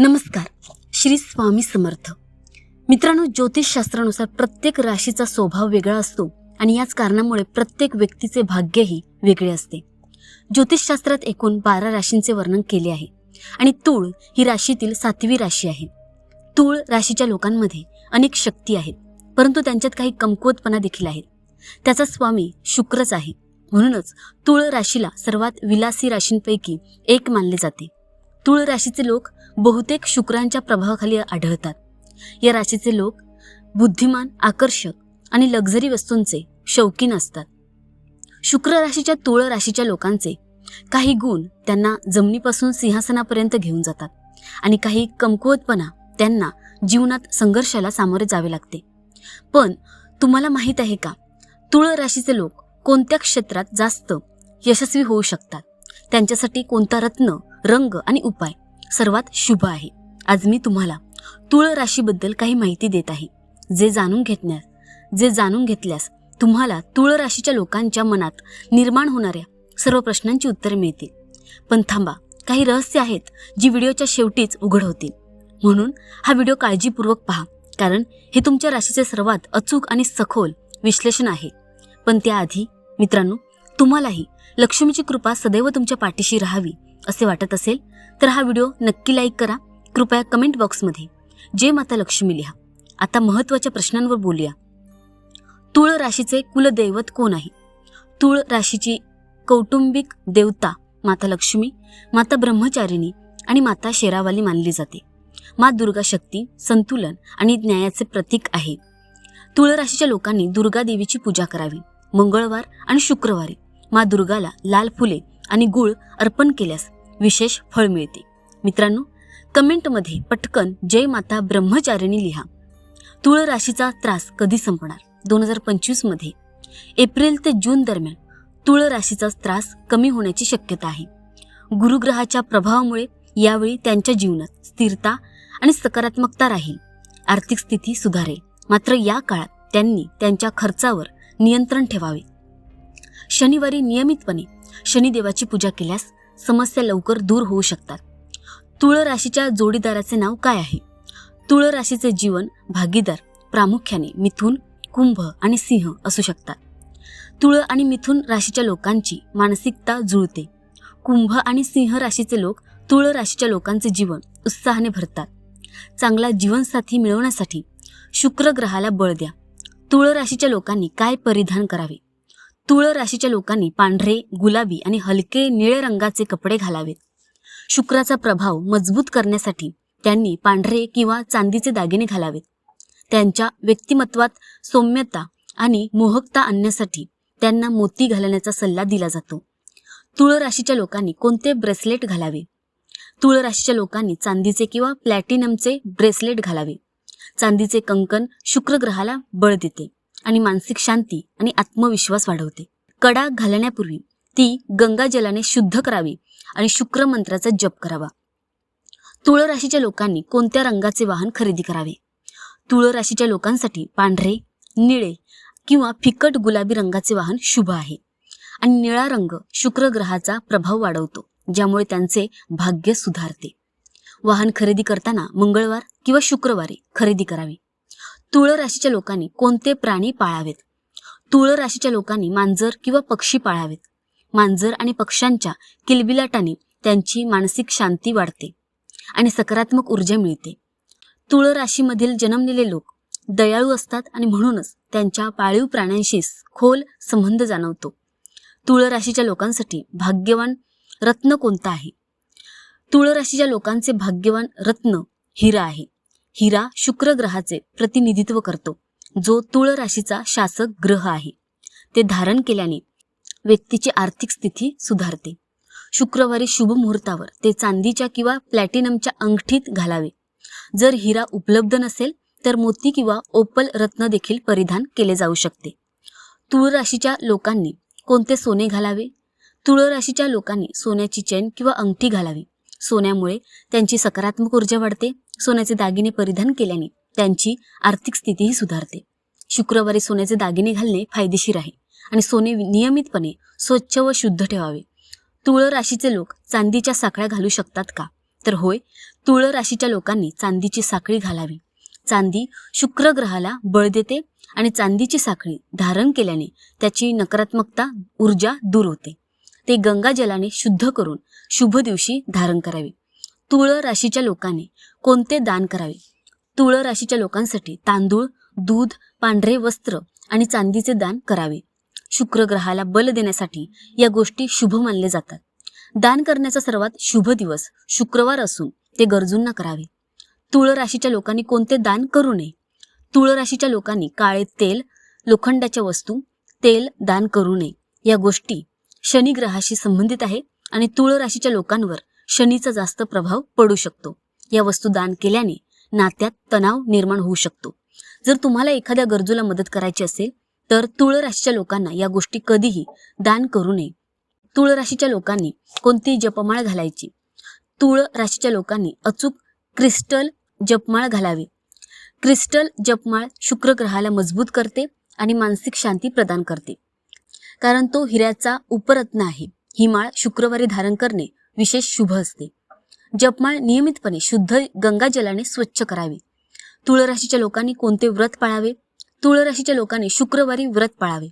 नमस्कार. श्री स्वामी समर्थ. मित्रांनो ज्योतिषशास्त्रानुसार प्रत्येक राशीचा स्वभाव वेगळा असतो आणि याच कारणामुळे प्रत्येक व्यक्तीचे भाग्यही वेगळे असते. ज्योतिषशास्त्रात एकूण बारा राशींचे वर्णन केले आहे आणि तूळ ही राशीतील सातवी राशी आहे. तूळ राशीच्या लोकांमध्ये अनेक शक्ती आहेत परंतु त्यांच्यात काही कमकुवतपणा देखील आहेत. त्याचा स्वामी शुक्रच आहे. म्हणूनच तूळ राशीला सर्वात विलासी राशींपैकी एक मानले जाते. तूळ राशीचे लोक बहुतेक शुक्रांच्या प्रभावाखाली आढळतात. या राशीचे लोक बुद्धिमान आकर्षक आणि लक्झरी वस्तूंचे शौकीन असतात. शुक्र राशीच्या तुळ राशीच्या लोकांचे काही गुण त्यांना जमिनीपासून सिंहासनापर्यंत घेऊन जातात आणि काही कमकुवतपणा त्यांना जीवनात संघर्षाला सामोरे जावे लागते. पण तुम्हाला माहीत आहे का तुळ राशीचे लोक कोणत्या क्षेत्रात जास्त यशस्वी होऊ शकतात? त्यांच्यासाठी कोणता रत्न रंग आणि उपाय? सर्वात शुभ आहे. आज मी तुम्हाला तुळ राशीबद्दल काही माहिती देत आहे. जे जाणून घेतण्यास जे जाणून घेतल्यास तुम्हाला तुळ राशीच्या लोकांच्या मनात निर्माण होणाऱ्या सर्व प्रश्नांची उत्तरे मिळतील. पण थांबा काही रहस्य आहेत जी व्हिडिओच्या शेवटीच उघड होतील. म्हणून हा व्हिडिओ काळजीपूर्वक पहा कारण हे तुमच्या राशीचे सर्वात अचूक आणि सखोल विश्लेषण आहे. पण त्याआधी मित्रांनो तुम्हालाही लक्ष्मीची कृपा सदैव तुमच्या पाठीशी राहावी असे वाटत असेल तर हा व्हिडिओ नक्की लाईक करा. कृपया कमेंट बॉक्समध्ये जय माता लक्ष्मी लिहा. आता महत्त्वाच्या प्रश्नांवर बोलूया. तुळ राशीचे कुलदैवत कोण आहे? तुळ राशीची कौटुंबिक देवता माता लक्ष्मी माता ब्रह्मचारिणी आणि माता शेरावाली मानली जाते. माँ दुर्गा शक्ती संतुलन आणि न्यायाचे प्रतीक आहे. तुळ राशीच्या लोकांनी दुर्गा देवीची पूजा करावी. मंगळवार आणि शुक्रवारी मा दुर्गाला लाल फुले आणि गुळ अर्पण केल्यास विशेष फळ मिळते. मित्रांनो कमेंटमध्ये पटकन जय माता ब्रह्मचारिणी लिहा. तुळ राशीचा त्रास कधी संपणार? दोन हजार पंचवीसमध्ये एप्रिल ते जून दरम्यान तुळ राशीचा त्रास कमी होण्याची शक्यता आहे. गुरुग्रहाच्या प्रभावामुळे यावेळी त्यांच्या जीवनात स्थिरता आणि सकारात्मकता राहील. आर्थिक स्थिती सुधारेल. मात्र या काळात त्यांनी त्यांच्या खर्चावर नियंत्रण ठेवावे. शनिवारी नियमितपणे शनिदेवाची पूजा केल्यास समस्या लवकर दूर होऊ शकतात. तुळ राशीच्या जोडीदाराचे नाव काय आहे? तुळ राशीचे जीवन भागीदार प्रामुख्याने मिथुन कुंभ आणि सिंह असू शकतात. तुळ आणि मिथुन राशीच्या लोकांची मानसिकता जुळते. कुंभ आणि सिंह राशीचे लोक तुळ राशीच्या लोकांचे जीवन उत्साहाने भरतात. चांगला जीवनसाथी मिळवण्यासाठी शुक्र ग्रहाला बळ द्या. तुळ राशीच्या लोकांनी काय परिधान करावे? तुळ राशीच्या लोकांनी पांढरे गुलाबी आणि हलके निळे रंगाचे कपडे घालावेत. शुक्राचा प्रभाव मजबूत करण्यासाठी त्यांनी पांढरे किंवा चांदीचे दागिने घालावेत. त्यांच्या व्यक्तिमत्वात सौम्यता आणि मोहकता आणण्यासाठी त्यांना मोती घालण्याचा सल्ला दिला जातो. तुळ राशीच्या लोकांनी कोणते ब्रेसलेट घालावे? तुळ राशीच्या लोकांनी चांदीचे किंवा प्लॅटिनमचे ब्रेसलेट घालावे. चांदीचे कंकण शुक्र ग्रहाला बळ देते. आणि मानसिक शांती आणि आत्मविश्वास वाढवते. कडा घालण्यापूर्वी ती गंगाजलाने शुद्ध करावी आणि शुक्र मंत्राचा जप करावा. तुळ राशीच्या लोकांनी कोणत्या रंगाचे वाहन खरेदी करावे? तुळ राशीच्या लोकांसाठी पांढरे निळे किंवा फिकट गुलाबी रंगाचे वाहन शुभ आहे. आणि निळा रंग शुक्र ग्रहाचा प्रभाव वाढवतो ज्यामुळे त्यांचे भाग्य सुधारते. वाहन खरेदी करताना मंगळवार किंवा शुक्रवारी खरेदी करावी. तुळ राशीच्या लोकांनी कोणते प्राणी पाळावेत? तुळ राशीच्या लोकांनी मांजर किंवा पक्षी पाळावेत. मांजर आणि पक्ष्यांच्या किलबिलाटाने त्यांची मानसिक शांती वाढते आणि सकारात्मक ऊर्जा मिळते. तुळ राशीमधील जन्मलेले लोक दयाळू असतात आणि म्हणूनच त्यांच्या पाळीव प्राण्यांशी खोल संबंध जाणवतो. तुळ राशीच्या लोकांसाठी भाग्यवान रत्न कोणता आहे? तुळ राशीच्या लोकांचे भाग्यवान रत्न हिरा आहे. हिरा शुक्र ग्रहाचे प्रतिनिधित्व करतो जो तुळ राशीचा शासक ग्रह आहे. ते धारण केल्याने व्यक्तीची आर्थिक स्थिती सुधारते. शुक्रवारी शुभ मुहूर्तावर ते चांदीच्या किंवा प्लॅटिनमच्या अंगठीत घालावे. जर हिरा उपलब्ध नसेल तर मोती किंवा ओपल रत्न देखील परिधान केले जाऊ शकते. तुळ राशीच्या लोकांनी कोणते सोने घालावे? तुळ राशीच्या लोकांनी सोन्याची चेन किंवा अंगठी घालावी. सोन्यामुळे त्यांची सकारात्मक ऊर्जा वाढते सोन्याचे दागिने परिधान केल्याने त्यांची आर्थिक स्थितीही सुधारते. शुक्रवारी सोन्याचे दागिने घालणे फायदेशीर आहे आणि सोने नियमितपणे स्वच्छ व शुद्ध ठेवावे. तुळ राशीचे लोक चांदीच्या साखळ्या घालू शकतात का? तर होय तुळ राशीच्या लोकांनी चांदीची साखळी घालावी. चांदी शुक्र ग्रहाला बळ देते आणि चांदीची साखळी धारण केल्याने त्याची नकारात्मकता ऊर्जा दूर होते. ते गंगाजलाने शुद्ध करून शुभ दिवशी धारण करावे. तुळ राशीच्या लोकांनी कोणते दान करावे? तुळ राशीच्या लोकांसाठी तांदूळ दूध पांढरे वस्त्र आणि चांदीचे दान करावे. शुक्र ग्रहाला बल देण्यासाठी या गोष्टी शुभ मानले जातात. दान करण्याचा सर्वात शुभ दिवस शुक्रवार असून ते गरजूंना करावे. तुळ राशीच्या लोकांनी कोणते दान करू नये? तुळ राशीच्या लोकांनी काळे तेल लोखंडाच्या वस्तू तेल दान करू नये. या गोष्टी शनी ग्रहाशी संबंधित आहे आणि तुळ राशीच्या लोकांवर शनीचा जास्त प्रभाव पडू शकतो. या वस्तू दान केल्याने नात्यात तणाव निर्माण होऊ शकतो. जर तुम्हाला एखाद्या गरजूला मदत करायची असेल तर तुळ राशीच्या लोकांना या गोष्टी कधीही दान करू नये. तुळ राशीच्या लोकांनी कोणती जपमाळ घालायची? तुळ राशीच्या लोकांनी अचूक क्रिस्टल जपमाळ घालावी. क्रिस्टल जपमाळ शुक्र ग्रहाला मजबूत करते आणि मानसिक शांती प्रदान करते. कारण तो हिऱ्याचा उपरत्न आहे. ही माळ शुक्रवारी धारण करणे विशेष शुभ असते. जपमाळ नियमितपणे शुद्ध गंगाजलाने स्वच्छ करावी. तुळ राशीच्या लोकांनी कोणते व्रत पाळावे? तुळ राशीच्या लोकांनी शुक्रवारी व्रत पाळावे.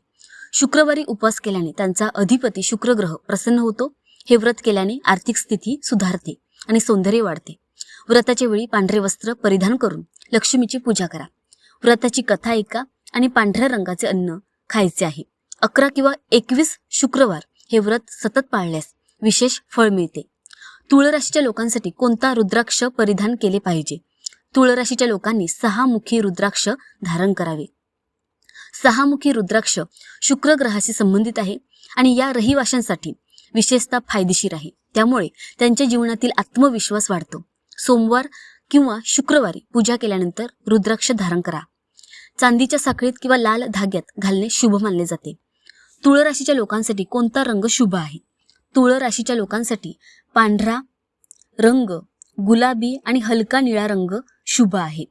शुक्रवारी उपवास केल्याने त्यांचा अधिपती शुक्र ग्रह प्रसन्न होतो. हे व्रत केल्याने आर्थिक स्थिती सुधारते आणि सौंदर्य वाढते. व्रताच्या वेळी पांढरे वस्त्र परिधान करून लक्ष्मीची पूजा करा. व्रताची कथा ऐका आणि पांढऱ्या रंगाचे अन्न खायचे आहे. अकरा किंवा एकवीस शुक्रवार हे व्रत सतत पाळल्यास विशेष फळ मिळते. तुळराशीच्या लोकांसाठी कोणता रुद्राक्ष परिधान केले पाहिजे? तुळराशीच्या लोकांनी सहामुखी रुद्राक्ष धारण करावे. सहामुखी रुद्राक्ष शुक्र ग्रहाशी संबंधित आहे आणि या रहिवाशांसाठी विशेषतः फायदेशीर आहे. त्यामुळे त्यांच्या जीवनातील आत्मविश्वास वाढतो. सोमवार किंवा शुक्रवारी पूजा केल्यानंतर रुद्राक्ष धारण करा. चांदीच्या साखळीत किंवा लाल धाग्यात घालणे शुभ मानले जाते. तुळ राशीच्या लोकांसाठी कोणता रंग शुभ आहे? तुळ राशीच्या लोकांसाठी पांढरा रंग गुलाबी आणि हलका निळा रंग शुभ आहे.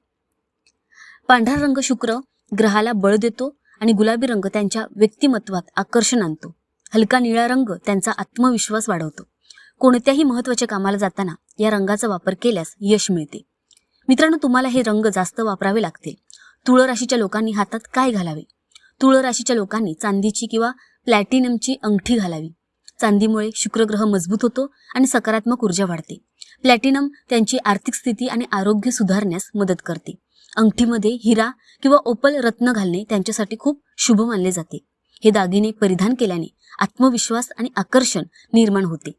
पांढरा रंग शुक्र ग्रहाला बळ देतो आणि गुलाबी रंग त्यांच्या व्यक्तिमत्वात आकर्षण आणतो. हलका निळा रंग त्यांचा आत्मविश्वास वाढवतो. कोणत्याही महत्त्वाच्या कामाला जाताना या रंगाचा वापर केल्यास यश मिळते. मित्रांनो तुम्हाला हे रंग जास्त वापरावे लागतील. तुळ राशीच्या लोकांनी हातात काय घालावे? तुळ राशीच्या लोकांनी चांदीची किंवा प्लॅटिनमची अंगठी घालावी. चांदीमुळे शुक्रग्रह मजबूत होतो आणि सकारात्मक ऊर्जा वाढते. प्लॅटिनम त्यांची आर्थिक स्थिती आणि आरोग्य सुधारण्यास मदत करते. अंगठीमध्ये हिरा किंवा ओपल रत्न घालणे त्यांच्यासाठी खूप शुभ मानले जाते. हे दागिने परिधान केल्याने आत्मविश्वास आणि आकर्षण निर्माण होते.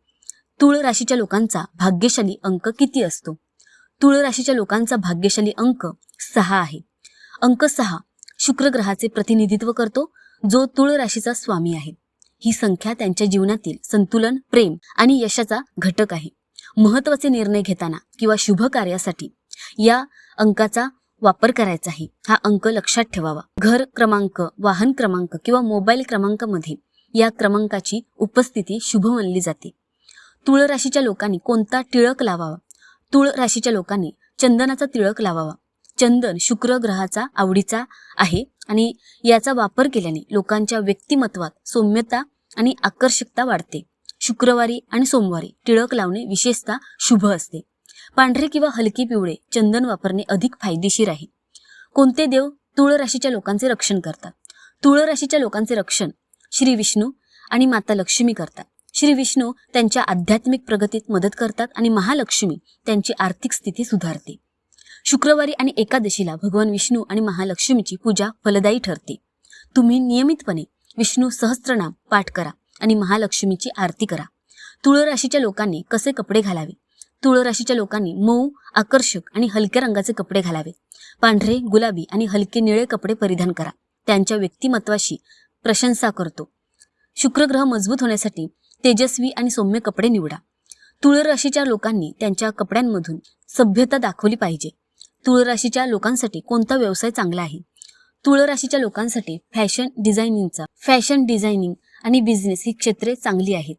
तुळ राशीच्या लोकांचा भाग्यशाली अंक किती असतो? तुळ राशीच्या लोकांचा भाग्यशाली अंक सहा आहे. अंक सहा शुक्र ग्रहाचे प्रतिनिधित्व करतो जो तुळ राशीचा स्वामी आहे. ही संख्या त्यांच्या जीवनातील संतुलन प्रेम आणि यशाचा घटक आहे. महत्त्वाचे निर्णय घेताना किंवा शुभ कार्यासाठी या अंकाचा वापर करायचा आहे. हा अंक लक्षात ठेवावा. घर क्रमांक वाहन क्रमांक किंवा मोबाईल क्रमांकामध्ये या क्रमांकाची उपस्थिती शुभ मानली जाते. तुळ राशीच्या लोकांनी कोणता टिळक लावावा? तुळ राशीच्या लोकांनी चंदनाचा तिळक लावावा. चंदन शुक्र ग्रहाचा आवडीचा आहे. आणि याचा वापर केल्याने लोकांच्या व्यक्तिमत्वात सौम्यता आणि आकर्षकता वाढते. शुक्रवारी आणि सोमवारी टिळक लावणे विशेषतः शुभ असते. पांढरे किंवा हलके पिवळे चंदन वापरणे अधिक फायदेशीर आहे. कोणते देव तुळ राशीच्या लोकांचे रक्षण करतात? तुळ राशीच्या लोकांचे रक्षण श्री विष्णू आणि माता लक्ष्मी करतात. श्री विष्णू त्यांच्या आध्यात्मिक प्रगतीत मदत करतात आणि महालक्ष्मी त्यांची आर्थिक स्थिती सुधारते. शुक्रवारी आणि एकादशीला भगवान विष्णू आणि महालक्ष्मीची पूजा फलदायी ठरते. तुम्ही नियमितपणे विष्णू सहस्त्रनाम पाठ करा आणि महालक्ष्मीची आरती करा. तुळ राशीच्या लोकांनी कसे कपडे घालावे? तुळ राशीच्या लोकांनी मऊ आकर्षक आणि हलक्या रंगाचे कपडे घालावे. पांढरे गुलाबी आणि हलके निळे कपडे परिधान करा. त्यांच्या व्यक्तिमत्वाशी प्रशंसा करतो. शुक्रग्रह मजबूत होण्यासाठी तेजस्वी आणि सौम्य कपडे निवडा. तुळ राशीच्या लोकांनी त्यांच्या कपड्यांमधून सभ्यता दाखवली पाहिजे. तुळ राशीच्या लोकांसाठी कोणता व्यवसाय चांगला आहे? तुळ राशीच्या लोकांसाठी फॅशन डिझायनिंगचा फॅशन डिझायनिंग आणि बिझनेस ही क्षेत्रे चांगली आहेत.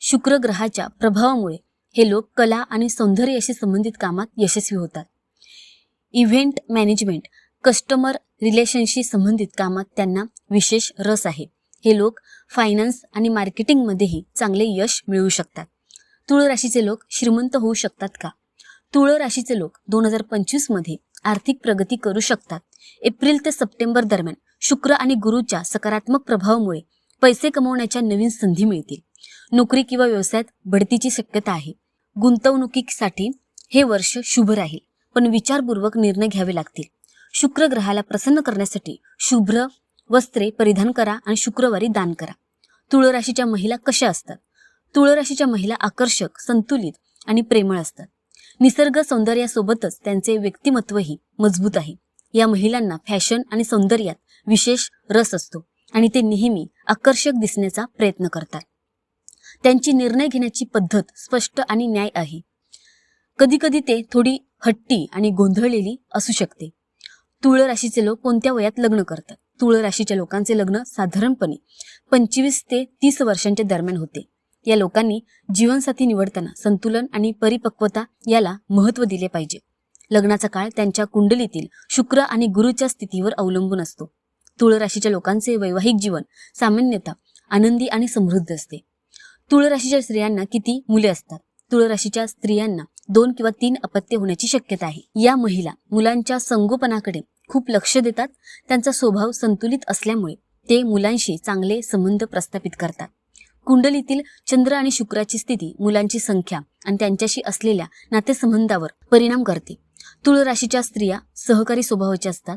शुक्र ग्रहाच्या प्रभावामुळे हे लोक कला आणि सौंदर्याशी संबंधित कामात यशस्वी होतात. इव्हेंट मॅनेजमेंट कस्टमर रिलेशनशी संबंधित कामात त्यांना विशेष रस आहे. हे लोक फायनान्स आणि मार्केटिंगमध्येही चांगले यश मिळवू शकतात. तुळ राशीचे लोक श्रीमंत होऊ शकतात का? तुळ राशीचे लोक दोन हजार पंचवीसमध्ये आर्थिक प्रगती करू शकतात. एप्रिल ते सप्टेंबर दरम्यान शुक्र आणि गुरुच्या सकारात्मक प्रभावामुळे पैसे कमवण्याच्या नवीन संधी मिळतील. नोकरी किंवा व्यवसायात बढतीची शक्यता आहे. गुंतवणुकीसाठी हे वर्ष शुभ राहील पण विचारपूर्वक निर्णय घ्यावे लागतील. शुक्र ग्रहाला प्रसन्न करण्यासाठी शुभ्र वस्त्रे परिधान करा आणि शुक्रवारी दान करा. तुळ राशीच्या महिला कशा असतात? तुळ राशीच्या महिला आकर्षक संतुलित आणि प्रेमळ असतात. निसर्ग सौंदर्यासोबतच त्यांचे व्यक्तिमत्वही मजबूत आहे. या महिलांना फॅशन आणि सौंदर्यात विशेष रस असतो आणि ते नेहमी आकर्षक दिसण्याचा प्रयत्न करतात. त्यांची निर्णय घेण्याची पद्धत स्पष्ट आणि न्याय आहे. कधीकधी ते थोडी हट्टी आणि गोंधळलेली असू शकते. तुळ राशीचे लोक कोणत्या वयात लग्न करतात? तुळ राशीच्या लोकांचे लग्न साधारणपणे पंचवीस ते तीस वर्षांच्या दरम्यान होते. या लोकांनी जीवनसाथी निवडताना संतुलन आणि परिपक्वता याला महत्त्व दिले पाहिजे. लग्नाचा काळ त्यांच्या कुंडलीतील शुक्र आणि गुरुच्या स्थितीवर अवलंबून असतो. तुळ राशीच्या लोकांचे वैवाहिक जीवन सामान्यतः आनंदी आणि समृद्ध असते. तुळ राशीच्या स्त्रियांना किती मुले असतात? तुळ राशीच्या स्त्रियांना दोन किंवा तीन अपत्य होण्याची शक्यता आहे. या महिला मुलांच्या संगोपनाकडे खूप लक्ष देतात. त्यांचा स्वभाव संतुलित असल्यामुळे ते मुलांशी चांगले संबंध प्रस्थापित करतात. कुंडलीतील चंद्र आणि शुक्राची स्थिती मुलांची संख्या आणि त्यांच्याशी असलेल्या नातेसंबंधावर परिणाम करते. तुळ राशीच्या स्त्रिया सहकारी स्वभावाच्या असतात.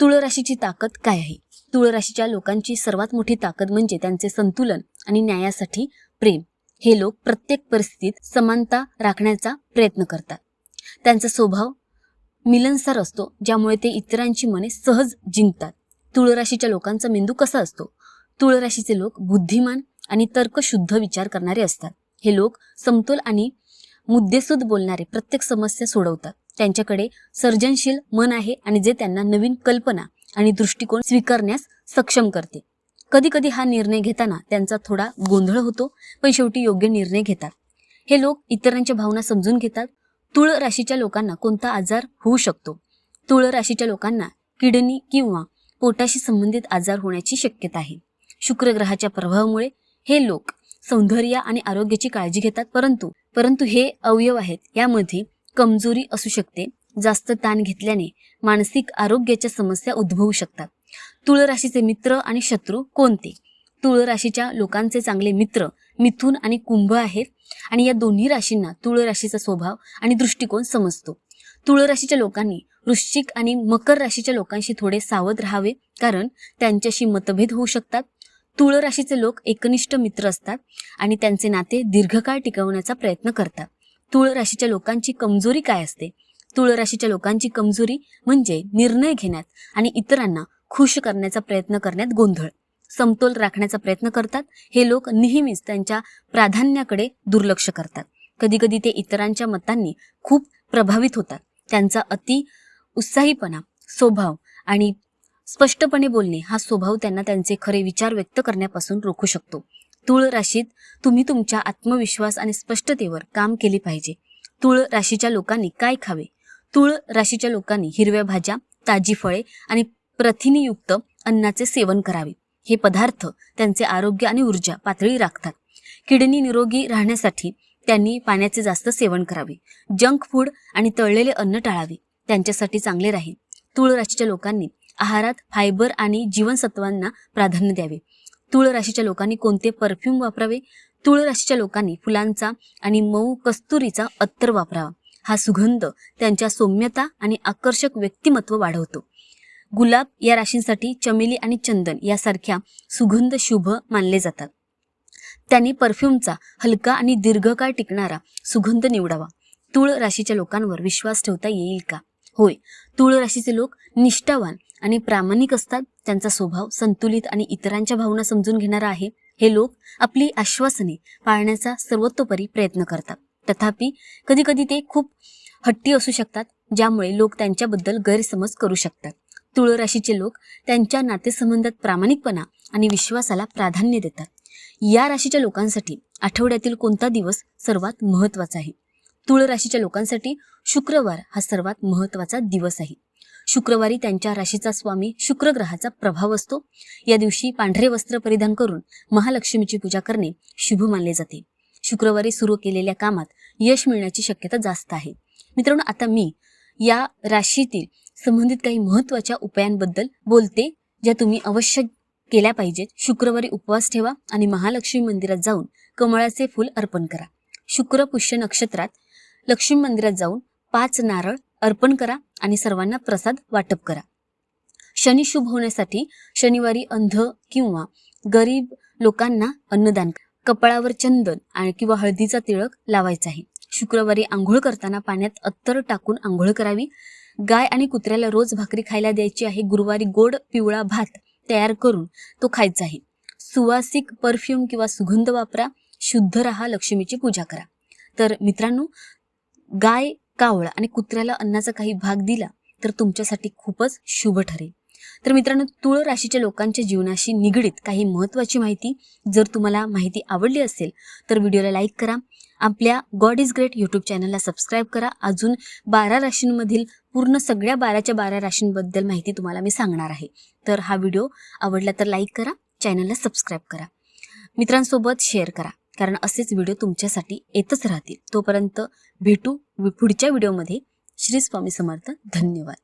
तुळ राशीची ताकद काय आहे? तुळ राशीच्या लोकांची सर्वात मोठी ताकद म्हणजे त्यांचे संतुलन आणि न्यायासाठी प्रेम. हे लोक प्रत्येक परिस्थितीत समानता राखण्याचा प्रयत्न करतात. त्यांचा स्वभाव मिलनसार असतो ज्यामुळे ते इतरांची मने सहज जिंकतात. तुळ राशीच्या लोकांचा मेंदू कसा असतो? तुळ राशीचे लोक बुद्धिमान आणि तर्कशुद्ध विचार करणारे असतात. हे लोक समतोल आणि मुद्देसूद बोलणारे प्रत्येक समस्या सोडवतात. त्यांच्याकडे सर्जनशील मन आहे आणि जे त्यांना नवीन कल्पना आणि दृष्टिकोन स्वीकारण्यास सक्षम करते. कधी कधी हा निर्णय घेताना त्यांचा थोडा गोंधळ होतो पण शेवटी योग्य निर्णय घेतात. हे लोक इतरांच्या भावना समजून घेतात. तुळ राशीच्या लोकांना कोणता आजार होऊ शकतो? तुळ राशीच्या लोकांना किडनी किंवा पोटाशी संबंधित आजार होण्याची शक्यता आहे. शुक्र ग्रहाच्या प्रभावामुळे हे लोक सौंदर्य आणि आरोग्याची काळजी घेतात परंतु परंतु हे अवयव आहेत यामध्ये कमजोरी असू शकते जास्त ताण घेतल्याने मानसिक आरोग्याच्या समस्या उद्भवू शकतात. तुळ राशीचे मित्र आणि शत्रू कोणते? तुळ राशीच्या लोकांचे चांगले मित्र मिथुन आणि कुंभ आहेत आणि या दोन्ही राशींना तुळ राशीचा स्वभाव आणि दृष्टिकोन समजतो. तुळ राशीच्या लोकांनी वृश्चिक आणि मकर राशीच्या लोकांशी थोडे सावध राहावे कारण त्यांच्याशी मतभेद होऊ शकतात तुळ राशीचे लोक एकनिष्ठ मित्र असतात आणि त्यांचे नाते दीर्घकाळ टिकवण्याचा प्रयत्न करतात. तुळ राशीच्या लोकांची कमजोरी काय असते? तुळ राशीच्या लोकांची कमजोरी म्हणजे निर्णय घेण्यात आणि इतरांना खुश करण्याचा प्रयत्न करण्यात गोंधळ. समतोल राखण्याचा प्रयत्न करतात. हे लोक नेहमीच त्यांच्या प्राधान्याकडे दुर्लक्ष करतात. कधीकधी ते इतरांच्या मतांनी खूप प्रभावित होतात. त्यांचा अति उत्साहीपणा स्वभाव आणि स्पष्टपणे बोलणे हा स्वभाव त्यांना त्यांचे खरे विचार व्यक्त करण्यापासून रोखू शकतो. तुळ राशीत तुम्ही तुमच्या आत्मविश्वास आणि स्पष्टतेवर काम केले पाहिजे. तुळ राशीच्या लोकांनी काय खावे? तुळ राशीच्या लोकांनी हिरव्या भाज्या ताजी फळे आणि प्रथिनीयुक्त अन्नाचे सेवन करावे. हे पदार्थ त्यांचे आरोग्य आणि ऊर्जा पातळी राखतात. किडनी निरोगी राहण्यासाठी त्यांनी पाण्याचे जास्त सेवन करावे. जंक फूड आणि तळलेले अन्न टाळावे. त्यांच्यासाठी चांगले राहील. तुळ राशीच्या लोकांनी आहारात फायबर आणि जीवनसत्वांना प्राधान्य द्यावे. तुळ राशीच्या लोकांनी कोणते परफ्यूम वापरावे? तुळ राशीच्या लोकांनी फुलांचा आणि मऊ कस्तुरीचा अत्तर वापरावा. हा सुगंध त्यांच्या सौम्यता आणि आकर्षक व्यक्तिमत्व वाढवतो. गुलाब या राशींसाठी चमेली आणि चंदन यासारख्या सुगंध शुभ मानले जातात. त्यांनी परफ्यूमचा हलका आणि दीर्घकाळ टिकणारा सुगंध निवडावा. तुळ राशीच्या लोकांवर विश्वास ठेवता येईल का? होय. तुळ राशीचे लोक निष्ठावान आणि प्रामाणिक असतात. त्यांचा स्वभाव संतुलित आणि इतरांच्या भावना समजून घेणारा आहे. हे लोक आपली आश्वासने पाळण्याचा सर्वतोपरी प्रयत्न करतात. तथापि कधीकधी ते खूप हट्टी असू शकतात ज्यामुळे लोक त्यांच्याबद्दल गैरसमज करू शकतात. तुळ राशीचे लोक त्यांच्या नातेसंबंधात प्रामाणिकपणा आणि विश्वासाला प्राधान्य देतात. या राशीच्या लोकांसाठी आठवड्यातील कोणता दिवस सर्वात महत्त्वाचा आहे? तुळ राशीच्या लोकांसाठी शुक्रवार हा सर्वात महत्त्वाचा दिवस आहे. शुक्रवारी त्यांच्या राशीचा स्वामी शुक्र ग्रहाचा प्रभाव असतो. या दिवशी पांढरे वस्त्र परिधान करून महालक्ष्मीची पूजा करणे शुभ मानले जाते. शुक्रवारी सुरू केलेल्या कामात यश मिळण्याची शक्यता जास्त आहे. मित्रांनो आता मी या राशीतील संबंधित काही महत्त्वाच्या उपायांबद्दल बोलते ज्या तुम्ही अवश्य केल्या पाहिजेत. शुक्रवारी उपवास ठेवा आणि महालक्ष्मी मंदिरात जाऊन कमळाचे फूल अर्पण करा. शुक्र पुष्य नक्षत्रात लक्ष्मी मंदिरात जाऊन पाच नारळ अर्पण करा आणि सर्वांना प्रसाद वाटप करा. शनी शुभ होण्यासाठी शनिवारी अंध किंवा गरीब लोकांना अन्नदान कपाळावर चंदन आणि किंवा हळदीचा तिळक लावायचा आहे. शुक्रवारी आंघोळ करताना पाण्यात अत्तर टाकून आंघोळ करावी. गाय आणि कुत्र्याला रोज भाकरी खायला द्यायची आहे. गुरुवारी गोड पिवळा भात तयार करून तो खायचा आहे. सुवासिक परफ्यूम किंवा सुगंध वापरा. शुद्ध राहा लक्ष्मीची पूजा करा. तर मित्रांनो गाय कावळा आणि कुत्र्याला अन्नाचा काही भाग दिला तर तुमच्यासाठी खूपच शुभ ठरेल. तर मित्रांनो तुळ राशीच्या लोकांच्या जीवनाशी निगडीत काही महत्त्वाची माहिती जर तुम्हाला माहिती आवडली असेल तर व्हिडिओला लाईक करा. आपल्या गॉड इज ग्रेट यूट्यूब चॅनलला सबस्क्राईब करा. अजून बारा राशींमधील पूर्ण सगळ्या बाराच्या बारा राशींबद्दल माहिती तुम्हाला मी सांगणार आहे. तर हा व्हिडिओ आवडला तर लाईक करा चॅनलला सबस्क्राईब करा. मित्रांसोबत शेअर करा. कारण असेच व्हिडिओ तुमच्यासाठी येतच राहतील. तोपर्यंत भेटू पुढच्या व्हिडिओमध्ये श्री स्वामी समर्थ. धन्यवाद.